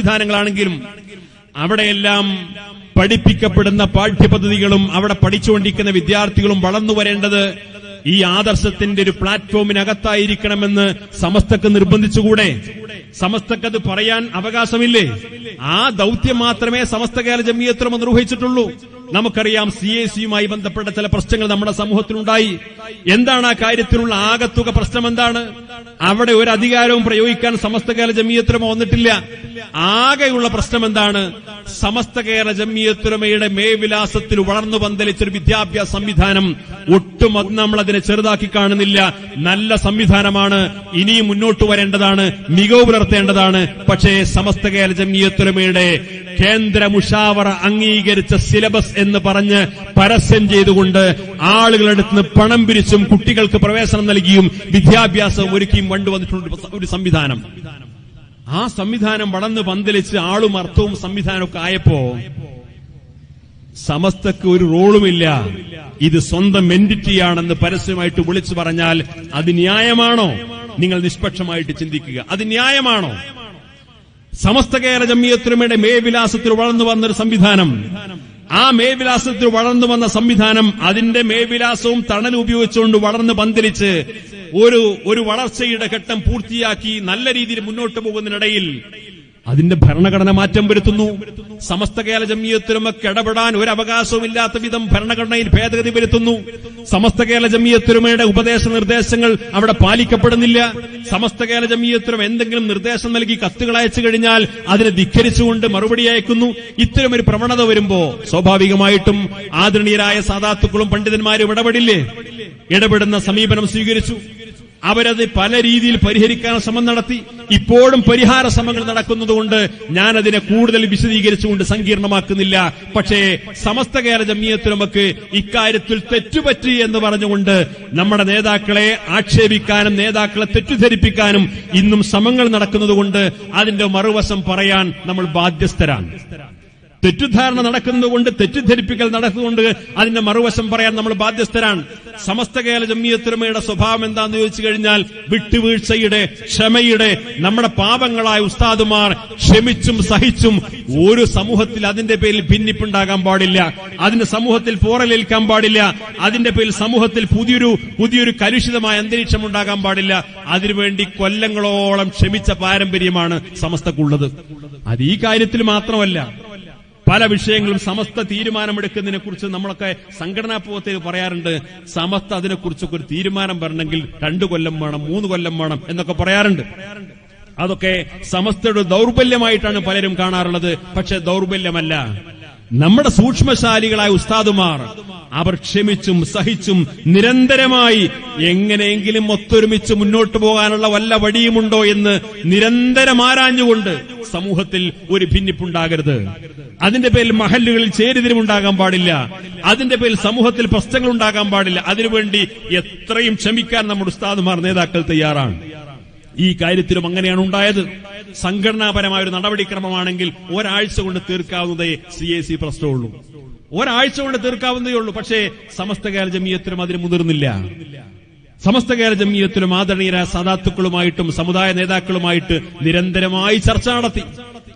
സംവിധാനങ്ങളാണെങ്കിലും അവിടെയെല്ലാം പഠിപ്പിക്കപ്പെടുന്ന പാഠ്യപദ്ധതികളും അവിടെ പഠിച്ചുകൊണ്ടിരിക്കുന്ന വിദ്യാർത്ഥികളും വളർന്നു വരേണ്ടത് ഈ ആദർശത്തിന്റെ ഒരു പ്ലാറ്റ്ഫോമിനകത്തായിരിക്കണമെന്ന് സമസ്തക്ക് നിർബന്ധിച്ചുകൂടെ? സമസ്തക്കത് പറയാൻ അവകാശമില്ലേ? ആ ദൗത്യം മാത്രമേ സമസ്ത കേരള ജമിയത്തുലമ നിർവഹിച്ചിട്ടുള്ളൂ. നമുക്കറിയാം സി എ സിയുമായി ബന്ധപ്പെട്ട ചില പ്രശ്നങ്ങൾ നമ്മുടെ സമൂഹത്തിലുണ്ടായി. എന്താണ് ആ കാര്യത്തിലുള്ള ആകത്തുക പ്രശ്നം എന്താണ്? അവിടെ ഒരു അധികാരവും പ്രയോഗിക്കാൻ സമസ്ത കേരള ജമിയത്തുലമ വന്നിട്ടില്ല. ആകെയുള്ള പ്രശ്നം എന്താണ്? സമസ്ത കേരള ജമിയത്തുലമയുടെ മേവിലാസത്തിൽ വളർന്നു പന്തലിച്ചൊരു വിദ്യാഭ്യാസ സംവിധാനം ഒട്ടും അത് നമ്മൾ അതിനെ ചെറുതാക്കി കാണുന്നില്ല. നല്ല സംവിധാനമാണ്. ഇനിയും മുന്നോട്ട് വരേണ്ടതാണ്. മികവ് പുലർത്തേണ്ടതാണ്. പക്ഷേ സമസ്ത കേരള ജമിയത്തുലമയുടെ കേന്ദ്ര മുഷാവറ അംഗീകരിച്ച സിലബസ് എന്ന് പറഞ്ഞ് പരസ്യം ചെയ്തുകൊണ്ട് ആളുകളെടുത്ത് പണം പിരിച്ചും കുട്ടികൾക്ക് പ്രവേശനം നൽകിയും വിദ്യാഭ്യാസം ഒരുക്കിയും കൊണ്ടുവന്നിട്ടുള്ള ഒരു സംവിധാനം. ആ സംവിധാനം വളർന്ന് പന്തലിച്ച് ആളും അർത്ഥവും സംവിധാനമൊക്കെ ആയപ്പോ സമസ്തക്ക് ഒരു റോളുമില്ല. ഇത് സ്വന്തം എന്റിറ്റിയാണെന്ന് പരസ്യമായിട്ട് വിളിച്ചു പറഞ്ഞാൽ അത് ന്യായമാണോ? നിങ്ങൾ നിഷ്പക്ഷമായിട്ട് ചിന്തിക്കുക. അത് ന്യായമാണോ? സമസ്ത കേരള ജമ്മിയത്തുലമയുടെ മേവിലാസത്തിൽ വളർന്നു വന്നൊരു സംവിധാനം. ആ മേവിലാസത്തിൽ വളർന്നു വന്ന സംവിധാനം അതിന്റെ മേവിലാസവും തണലും ഉപയോഗിച്ചുകൊണ്ട് വളർന്ന് പന്തിരിച്ച് ഒരു ഒരു വളർച്ചയുടെ ഘട്ടം പൂർത്തിയാക്കി നല്ല രീതിയിൽ മുന്നോട്ട് പോകുന്നതിനിടയിൽ അതിന്റെ ഭരണഘടന മാറ്റം വരുത്തുന്നു. സമസ്ത കേരള ജമ്മിയത്തിലുമൊക്കെ ഇടപെടാൻ ഒരു അവകാശവുമില്ലാത്ത വിധം ഭരണഘടനയിൽ ഭേദഗതി വരുത്തുന്നു. സമസ്ത കേരള ജമ്മിയത്തിലുമയുടെ ഉപദേശ നിർദ്ദേശങ്ങൾ അവിടെ പാലിക്കപ്പെടുന്നില്ല. സമസ്ത കേരള ജമ്മിയത്തിലും എന്തെങ്കിലും നിർദ്ദേശം നൽകി കത്തുകൾ അയച്ചു കഴിഞ്ഞാൽ അതിനെ ധിക്കരിച്ചുകൊണ്ട് മറുപടി അയക്കുന്നു. ഇത്തരം ഒരു പ്രവണത വരുമ്പോ സ്വാഭാവികമായിട്ടും ആദരണീയരായ സാധാത്തുക്കളും പണ്ഡിതന്മാരും ഇടപെടില്ലേ? ഇടപെടുന്ന സമീപനം സ്വീകരിച്ചു. അവരത് പല രീതിയിൽ പരിഹരിക്കാൻ ശ്രമം നടത്തി. ഇപ്പോഴും പരിഹാര ശ്രമങ്ങൾ നടക്കുന്നതുകൊണ്ട് ഞാൻ അതിനെ കൂടുതൽ വിശദീകരിച്ചുകൊണ്ട് സങ്കീർണമാക്കുന്നില്ല. പക്ഷേ സമസ്ത കേരള ജമീയത്തിൽ നമുക്ക് ഇക്കാര്യത്തിൽ തെറ്റുപറ്റി എന്ന് പറഞ്ഞുകൊണ്ട് നമ്മുടെ നേതാക്കളെ ആക്ഷേപിക്കാനും നേതാക്കളെ തെറ്റിദ്ധരിപ്പിക്കാനും ഇന്നും ശ്രമങ്ങൾ നടക്കുന്നതുകൊണ്ട് അതിന്റെ മറുവശം പറയാൻ നമ്മൾ ബാധ്യസ്ഥരാണ്. തെറ്റിദ്ധാരണ നടക്കുന്നതുകൊണ്ട് തെറ്റിദ്ധരിപ്പിക്കൽ നടക്കുന്നുണ്ട് അതിന്റെ മറുവശം പറയാൻ നമ്മൾ ബാധ്യസ്ഥരാണ്. സമസ്ത കേരള ജമ്മിയത്തിരുമയുടെ സ്വഭാവം എന്താന്ന് ചോദിച്ചു കഴിഞ്ഞാൽ വിട്ടുവീഴ്ചയുടെ ക്ഷമയുടെ നമ്മുടെ പാപങ്ങളായ ഉസ്താദുമാർ ക്ഷമിച്ചും സഹിച്ചും ഒരു സമൂഹത്തിൽ അതിന്റെ പേരിൽ ഭിന്നിപ്പുണ്ടാകാൻ പാടില്ല. അതിന്റെ സമൂഹത്തിൽ പോറലേൽക്കാൻ പാടില്ല. അതിന്റെ പേരിൽ സമൂഹത്തിൽ പുതിയൊരു പുതിയൊരു കലുഷിതമായ അന്തരീക്ഷം ഉണ്ടാകാൻ പാടില്ല. അതിനുവേണ്ടി കൊല്ലങ്ങളോളം ക്ഷമിച്ച പാരമ്പര്യമാണ് സമസ്തക്കുള്ളത്. അത് ഈ കാര്യത്തിൽ മാത്രമല്ല. പല വിഷയങ്ങളും സമസ്ത തീരുമാനമെടുക്കുന്നതിനെ കുറിച്ച് നമ്മളൊക്കെ സംഘടനാ പോകത്തേക്ക് പറയാറുണ്ട്. സമസ്ത അതിനെക്കുറിച്ചൊക്കെ ഒരു തീരുമാനം വരണമെങ്കിൽ രണ്ടു കൊല്ലം വേണം മൂന്ന് കൊല്ലം വേണം എന്നൊക്കെ പറയാറുണ്ട്. അതൊക്കെ സമസ്തയുടെ ദൗർബല്യമായിട്ടാണ് പലരും കാണാറുള്ളത്. പക്ഷെ ദൗർബല്യമല്ല. നമ്മുടെ സൂക്ഷ്മശാലികളായ ഉസ്താദുമാർ അവർ ക്ഷമിച്ചും സഹിച്ചും നിരന്തരമായി എങ്ങനെയെങ്കിലും ഒത്തൊരുമിച്ച് മുന്നോട്ടു പോകാനുള്ള വല്ല വഴിയുമുണ്ടോ എന്ന് നിരന്തരം ആരാഞ്ഞുകൊണ്ട് സമൂഹത്തിൽ ഒരു ഭിന്നിപ്പുണ്ടാകരുത്. അതിന്റെ പേരിൽ മഹല്ലുകളിൽ ചേരിതിരിവുണ്ടാകാൻ പാടില്ല. അതിന്റെ പേരിൽ സമൂഹത്തിൽ പ്രശ്നങ്ങൾ ഉണ്ടാകാൻ പാടില്ല. അതിനുവേണ്ടി എത്രയും ക്ഷമിക്കാൻ നമ്മുടെ ഉസ്താദുമാർ നേതാക്കൾ തയ്യാറാണ്. ഈ കാര്യത്തിലും അങ്ങനെയാണ് ഉണ്ടായത്. സംഘടനാപരമായ ഒരു നടപടിക്രമമാണെങ്കിൽ ഒരാഴ്ച കൊണ്ട് തീർക്കാവുന്നതേ സി എ സി പ്രശ്നമുള്ളൂ ഒരാഴ്ച കൊണ്ട് തീർക്കാവുന്നതേ ഉള്ളൂ. പക്ഷേ സമസ്ത ജമീയത്തിനും അതിന് മുതിർന്നില്ല. സമസ്ത കേരള ജമീയത്തിലും ആദരണീയരായ സദാത്തുക്കളുമായിട്ടും സമുദായ നേതാക്കളുമായിട്ട് നിരന്തരമായി ചർച്ച നടത്തി.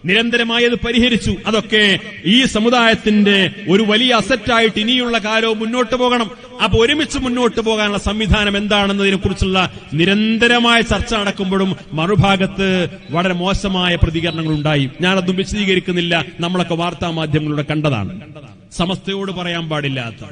നിരന്തരമായി അത് പരിഹരിച്ചു. അതൊക്കെ ഈ സമുദായത്തിന്റെ ഒരു വലിയ അസറ്റായിട്ട് ഇനിയുള്ള കാലവും മുന്നോട്ട് പോകണം. അപ്പൊ ഒരുമിച്ച് മുന്നോട്ട് പോകാനുള്ള സംവിധാനം എന്താണെന്നതിനെ കുറിച്ചുള്ള നിരന്തരമായ ചർച്ച നടക്കുമ്പോഴും മറുഭാഗത്ത് വളരെ മോശമായ പ്രതികരണങ്ങൾ ഉണ്ടായി ഞാനതും വിശദീകരിക്കുന്നില്ല. നമ്മളൊക്കെ വാർത്താ മാധ്യമങ്ങളിലൂടെ കണ്ടതാണ്. സമസ്തയോട് പറയാൻ പാടില്ലാത്ത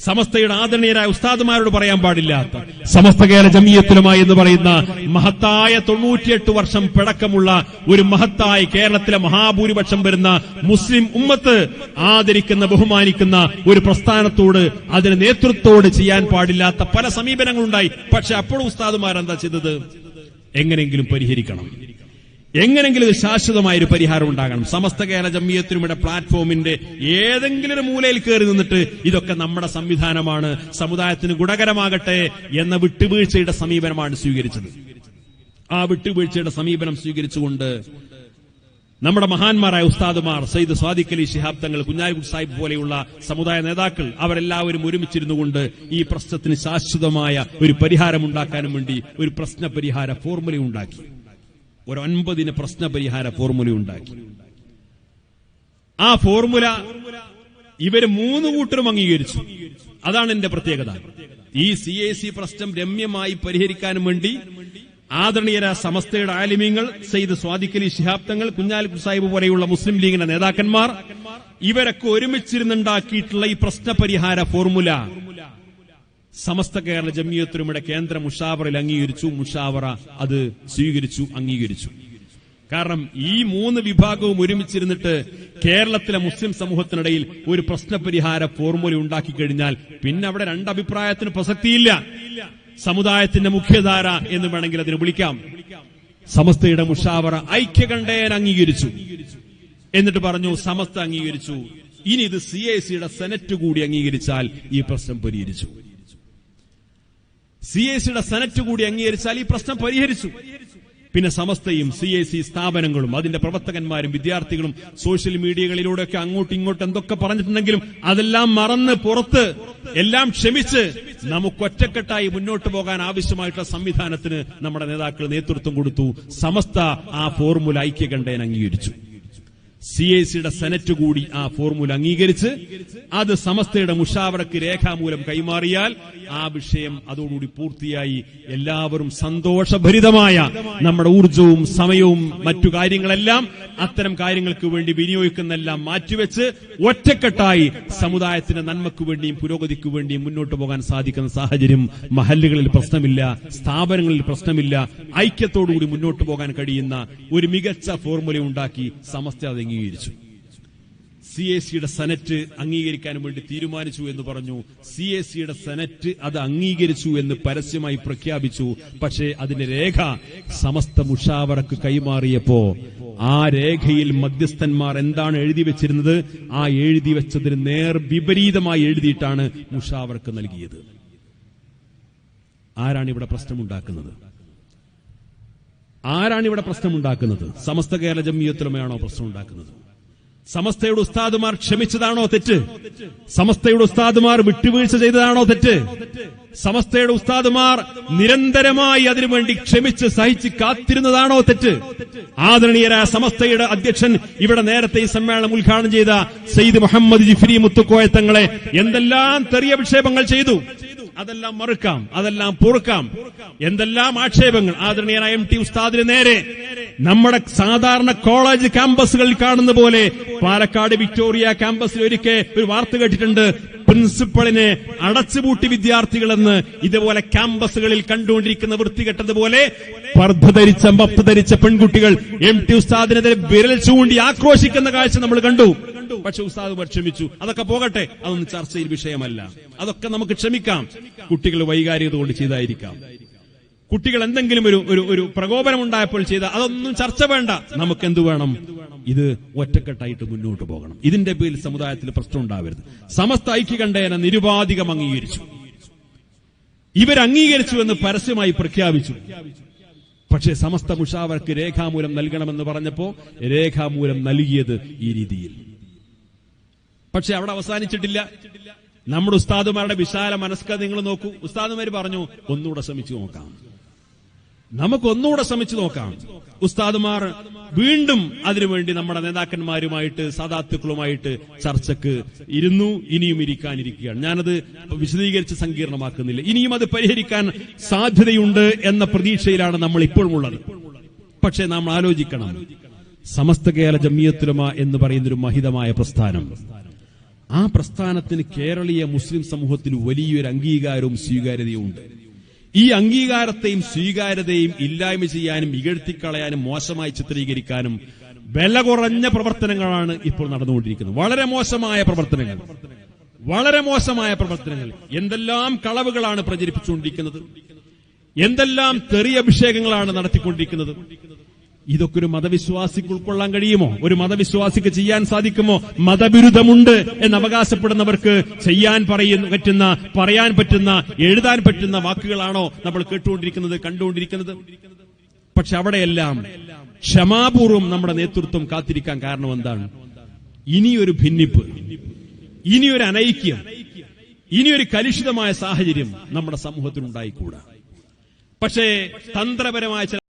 സമസ്തയുടെ ആദരണീയരായ ഉസ്താദുമാരോട് പറയാൻ പാടില്ലാത്ത സമസ്ത കേരള ജമീയത്തിലുമായി എന്ന് പറയുന്ന മഹത്തായ തൊണ്ണൂറ്റിയെട്ട് വർഷം പിടക്കമുള്ള ഒരു മഹത്തായ കേരളത്തിലെ മഹാഭൂരിപക്ഷം വരുന്ന മുസ്ലിം ഉമ്മത്ത് ആദരിക്കുന്ന ബഹുമാനിക്കുന്ന ഒരു പ്രസ്ഥാനത്തോട് അതിന് നേതൃത്വത്തോട് ചെയ്യാൻ പാടില്ലാത്ത പല സമീപനങ്ങളുണ്ടായി. പക്ഷെ അപ്പോഴും ഉസ്താദുമാരെന്താ ചെയ്തത്? എങ്ങനെയെങ്കിലും പരിഹരിക്കണം. എങ്ങനെങ്കിലും ഇത് ശാശ്വതമായ ഒരു പരിഹാരം ഉണ്ടാകണം. സമസ്ത കേരള ജമ്മിയത്തിനുമിടെ പ്ലാറ്റ്ഫോമിന്റെ ഏതെങ്കിലും ഒരു മൂലയിൽ കയറി നിന്നിട്ട് ഇതൊക്കെ നമ്മുടെ സംവിധാനമാണ് സമുദായത്തിന് ഗുണകരമാകട്ടെ എന്ന വിട്ടുവീഴ്ചയുടെ സമീപനമാണ് സ്വീകരിച്ചത്. ആ വിട്ടുവീഴ്ചയുടെ സമീപനം സ്വീകരിച്ചുകൊണ്ട് നമ്മുടെ മഹാന്മാരായ ഉസ്താദുമാർ സയ്യിദ് സ്വാദിഖ് അലി ശിഹാബ് തങ്ങൾ കുഞ്ഞാലിക്കുട്ടി സാഹിബ് പോലെയുള്ള സമുദായ നേതാക്കൾ അവരെല്ലാവരും ഒരുമിച്ചിരുന്നു കൊണ്ട് ഈ പ്രശ്നത്തിന് ശാശ്വതമായ ഒരു പരിഹാരം ഉണ്ടാക്കാനും വേണ്ടി ഒരു പ്രശ്ന പരിഹാര ഫോർമുല ഉണ്ടാക്കി ഒരു ഒൻപതിന് പ്രശ്ന പരിഹാര ഫോർമുല ഉണ്ടാക്കി. ആ ഫോർമുല ഇവർ മൂന്ന് കൂട്ടരും അംഗീകരിച്ചു. അതാണ് എന്റെ പ്രത്യേകത. ഈ സി എ സി പ്രശ്നം രമ്യമായി പരിഹരിക്കാൻ വേണ്ടി ആദരണീയര സമസ്തയുടെ ആലിമ്യങ്ങൾ സെയ്ദ് സ്വാദിഖലി ശിഹാബ്ദങ്ങൾ കുഞ്ഞാലി സാഹിബ് പോലെയുള്ള മുസ്ലിം ലീഗിന്റെ നേതാക്കന്മാർ ഇവരൊക്കെ ഒരുമിച്ചിരുന്നുണ്ടാക്കിയിട്ടുള്ള ഈ പ്രശ്നപരിഹാര ഫോർമുല സമസ്ത കേരള ജമിയത്തുരുമയുടെ കേന്ദ്ര മുഷാവറയിൽ അംഗീകരിച്ചു മുഷാവറ അത് സ്വീകരിച്ചു അംഗീകരിച്ചു. കാരണം ഈ മൂന്ന് വിഭാഗവും ഒരുമിച്ചിരുന്നിട്ട് കേരളത്തിലെ മുസ്ലിം സമൂഹത്തിനിടയിൽ ഒരു പ്രശ്നപരിഹാര ഫോർമുല ഉണ്ടാക്കി കഴിഞ്ഞാൽ പിന്നെ അവിടെ രണ്ടഭിപ്രായത്തിന് പ്രസക്തിയില്ല. സമുദായത്തിന്റെ മുഖ്യധാര എന്ന് വേണമെങ്കിൽ അതിന് വിളിക്കാം. സമസ്തയുടെ മുഷാവറ ഐക്യകണ്ഠേന അംഗീകരിച്ചു. എന്നിട്ട് പറഞ്ഞു സമസ്ത അംഗീകരിച്ചു. ഇനി ഇത് സി ഐ സിയുടെ സെനറ്റ് കൂടി അംഗീകരിച്ചാൽ ഈ പ്രശ്നം പരിഹരിച്ചു. സി എ സിയുടെ സെനറ്റ് കൂടി അംഗീകരിച്ചാൽ ഈ പ്രശ്നം പരിഹരിച്ചു. പിന്നെ സമസ്തയും സി എ സി സ്ഥാപനങ്ങളും അതിന്റെ പ്രവർത്തകന്മാരും വിദ്യാർത്ഥികളും സോഷ്യൽ മീഡിയകളിലൂടെയൊക്കെ അങ്ങോട്ടും ഇങ്ങോട്ടും എന്തൊക്കെ പറഞ്ഞിട്ടുണ്ടെങ്കിലും അതെല്ലാം മറന്ന് പുറത്ത് എല്ലാം ക്ഷമിച്ച് നമുക്ക് ഒറ്റക്കെട്ടായി മുന്നോട്ട് പോകാൻ ആവശ്യമായിട്ടുള്ള സംവിധാനത്തിന് നമ്മുടെ നേതാക്കൾ നേതൃത്വം കൊടുത്തു. സമസ്ത ആ ഫോർമുല ഐക്യകണ്ഠേൻ അംഗീകരിച്ചു. സി എ സിയുടെ സെനറ്റ് കൂടി ആ ഫോർമുല അംഗീകരിച്ച് അത് സമസ്തയുടെ മുഷാവറക്ക് രേഖാമൂലം കൈമാറിയാൽ ആ വിഷയം അതോടുകൂടി പൂർത്തിയായി. എല്ലാവരും സന്തോഷഭരിതമായ നമ്മുടെ ഊർജവും സമയവും മറ്റു കാര്യങ്ങളെല്ലാം അത്തരം കാര്യങ്ങൾക്ക് വേണ്ടി വിനിയോഗിക്കുന്നെല്ലാം മാറ്റിവെച്ച് ഒറ്റക്കെട്ടായി സമുദായത്തിന്റെ നന്മയ്ക്കു വേണ്ടിയും പുരോഗതിക്കു വേണ്ടിയും മുന്നോട്ട് പോകാൻ സാധിക്കുന്ന സാഹചര്യം മഹല്ലുകളിൽ പ്രശ്നമില്ല സ്ഥാപനങ്ങളിൽ പ്രശ്നമില്ല ഐക്യത്തോടുകൂടി മുന്നോട്ട് പോകാൻ കഴിയുന്ന ഒരു മികച്ച ഫോർമുല ഉണ്ടാക്കി സമസ്ത അംഗീകരിച്ചു. സി എ സിയുടെ സെനറ്റ് അംഗീകരിക്കാൻ വേണ്ടി തീരുമാനിച്ചു എന്ന് പറഞ്ഞു. സി എ സിയുടെ സെനറ്റ് അത് അംഗീകരിച്ചു എന്ന് പരസ്യമായി പ്രഖ്യാപിച്ചു. പക്ഷേ അതിന്റെ രേഖ സമസ്ത മുഷാവറക്ക് കൈമാറിയപ്പോ ആ രേഖയിൽ മധ്യസ്ഥന്മാർ എന്താണ് എഴുതി വെച്ചിരുന്നത്? ആ എഴുതി വെച്ചതിന് നേർ വിപരീതമായി എഴുതിയിട്ടാണ് മുഷാവർക്ക് നൽകിയത്. ആരാണ് ഇവിടെ പ്രശ്നമുണ്ടാക്കുന്നത്? ആരാണ് ഇവിടെ പ്രശ്നമുണ്ടാക്കുന്നത്? സമസ്ത കേരള ജമ്മിയത്തിലുമയാണോ പ്രശ്നം ഉണ്ടാക്കുന്നത് സമസ്തയുടെ ഉസ്താദുമാർ ക്ഷമിച്ചതാണോ തെറ്റ്? സമസ്തയുടെ ഉസ്താദുമാർ വിട്ടുവീഴ്ച ചെയ്തതാണോ തെറ്റ്? സമസ്തയുടെ ഉസ്താദുമാർ നിരന്തരമായി അതിനുവേണ്ടി ക്ഷമിച്ച് സഹിച്ച് കാത്തിരുന്നതാണോ തെറ്റ്? ആദരണീയരായ സമസ്തയുടെ അധ്യക്ഷൻ ഇവിടെ നേരത്തെ ഈ സമ്മേളനം ഉദ്ഘാടനം ചെയ്ത സെയ്ദ് മുഹമ്മദ് ജിഫിരി മുത്തുക്കോയത്തങ്ങളെ എന്തെല്ലാം തെറിയ വിക്ഷേപങ്ങൾ ചെയ്തു? അതെല്ലാം മറുക്കാം അതെല്ലാം പൊറുക്കാം. എന്തെല്ലാം ആക്ഷേപങ്ങൾ? ആദരണീയനായ എം ടി ഉസ്താദിന് നേരെ നമ്മുടെ സാധാരണ കോളേജ് ക്യാമ്പസുകളിൽ കാണുന്ന പോലെ പാലക്കാട് വിക്ടോറിയ ക്യാമ്പസിൽ ഒരിക്കൽ ഒരു വാർത്ത കേട്ടിട്ടുണ്ട്. പ്രിൻസിപ്പളിനെ അടച്ചുപൂട്ടി വിദ്യാർത്ഥികളെന്ന് ഇതുപോലെ ക്യാമ്പസുകളിൽ കണ്ടുകൊണ്ടിരിക്കുന്ന വൃത്തികെട്ടതുപോലെ പർദ്ധ ധരിച്ച മപ്പ് ധരിച്ച പെൺകുട്ടികൾ എം ടി ഉസ്താദിനെതിരെ വിരൽ ചൂണ്ടി ആക്രോശിക്കുന്ന കാഴ്ച നമ്മൾ കണ്ടു. പക്ഷെ ഉസ്താദ് ക്ഷമിച്ചു അതൊക്കെ പോകട്ടെ. അതൊന്നും ചർച്ചയിൽ വിഷയമല്ല. അതൊക്കെ നമുക്ക് ക്ഷമിക്കാം. കുട്ടികൾ വൈകാരികത കൊണ്ട് ചെയ്തായിരിക്കാം. കുട്ടികൾ എന്തെങ്കിലും ഒരു ഒരു ഒരു പ്രകോപനം ഉണ്ടായപ്പോൾ ചെയ്ത അതൊന്നും ചർച്ച വേണ്ട. നമുക്ക് എന്തു വേണം? ഇത് ഒറ്റക്കെട്ടായിട്ട് മുന്നോട്ട് പോകണം. ഇതിന്റെ പേരിൽ സമുദായത്തിൽ പ്രശ്നം ഉണ്ടാവരുത്. സമസ്ത ഐക്യകണ്ഠേന നിരുപാധികം അംഗീകരിച്ചു. ഇവരംഗീകരിച്ചു എന്ന് പരസ്യമായി പ്രഖ്യാപിച്ചു. പക്ഷേ സമസ്ത മുഷാവർക്ക് രേഖാമൂലം നൽകണമെന്ന് പറഞ്ഞപ്പോ രേഖാമൂലം നൽകിയത് ഈ രീതിയിൽ. പക്ഷെ അവിടെ അവസാനിച്ചിട്ടില്ല. നമ്മുടെ ഉസ്താദുമാരുടെ വിശാല മനസ്ക നിങ്ങൾ നോക്കൂ. ഉസ്താദുമാര് പറഞ്ഞു ഒന്നുകൂടെ ശ്രമിച്ചു നോക്കാം. നമുക്ക് ഒന്നുകൂടെ ശ്രമിച്ചു നോക്കാം. ഉസ്താദുമാർ വീണ്ടും അതിനുവേണ്ടി നമ്മുടെ നേതാക്കന്മാരുമായിട്ട് സാധാത്തുക്കളുമായിട്ട് ചർച്ചക്ക് ഇരുന്നു ഇനിയും ഇരിക്കാനിരിക്കുകയാണ്. ഞാനത് വിശദീകരിച്ച് സങ്കീർണമാക്കുന്നില്ല. ഇനിയും അത് പരിഹരിക്കാൻ സാധ്യതയുണ്ട് എന്ന പ്രതീക്ഷയിലാണ് നമ്മൾ ഇപ്പോഴും ഉള്ളത് പക്ഷേ നാം ആലോചിക്കണം. സമസ്ത കേരള ജമിയത്തുലമ എന്ന് പറയുന്നൊരു മഹിതമായ പ്രസ്ഥാനം. ആ പ്രസ്ഥാനത്തിന് കേരളീയ മുസ്ലിം സമൂഹത്തിൽ വലിയൊരു അംഗീകാരവും സ്വീകാര്യതയും ഉണ്ട് ഈ അംഗീകാരത്തെയും സ്വീകാര്യതയും ഇല്ലായ്മ ചെയ്യാനും ഇകഴ്ത്തിക്കളയാനും മോശമായി ചിത്രീകരിക്കാനും വില കുറഞ്ഞ പ്രവർത്തനങ്ങളാണ് ഇപ്പോൾ നടന്നുകൊണ്ടിരിക്കുന്നത്. വളരെ മോശമായ പ്രവർത്തനങ്ങൾ. വളരെ മോശമായ പ്രവർത്തനങ്ങൾ. എന്തെല്ലാം കളവുകളാണ് പ്രചരിപ്പിച്ചുകൊണ്ടിരിക്കുന്നത്? എന്തെല്ലാം തെറിയ അഭിഷേകങ്ങളാണ് നടത്തിക്കൊണ്ടിരിക്കുന്നത്? ഇതൊക്കെ ഒരു മതവിശ്വാസിക്ക് ഉൾക്കൊള്ളാൻ കഴിയുമോ? ഒരു മതവിശ്വാസിക്ക് ചെയ്യാൻ സാധിക്കുമോ? മതവിരുദ്ധമുണ്ട് എന്ന് അവകാശപ്പെടുന്നവർക്ക് ചെയ്യാൻ പറയുന്ന പറ്റുന്ന പറയാൻ പറ്റുന്ന എഴുതാൻ പറ്റുന്ന വാക്കുകളാണോ നമ്മൾ കേട്ടുകൊണ്ടിരിക്കുന്നത് കണ്ടുകൊണ്ടിരിക്കുന്നത്? പക്ഷെ അവിടെയെല്ലാം ക്ഷമാപൂർവം നമ്മുടെ നേതൃത്വം കാത്തിരിക്കാൻ കാരണം എന്താണ്? ഇനിയൊരു ഭിന്നിപ്പ് ഇനിയൊരു അനൈക്യം ഇനിയൊരു കലുഷിതമായ സാഹചര്യം നമ്മുടെ സമൂഹത്തിൽ ഉണ്ടായിക്കൂടാ പക്ഷേ തന്ത്രപരമായ ചില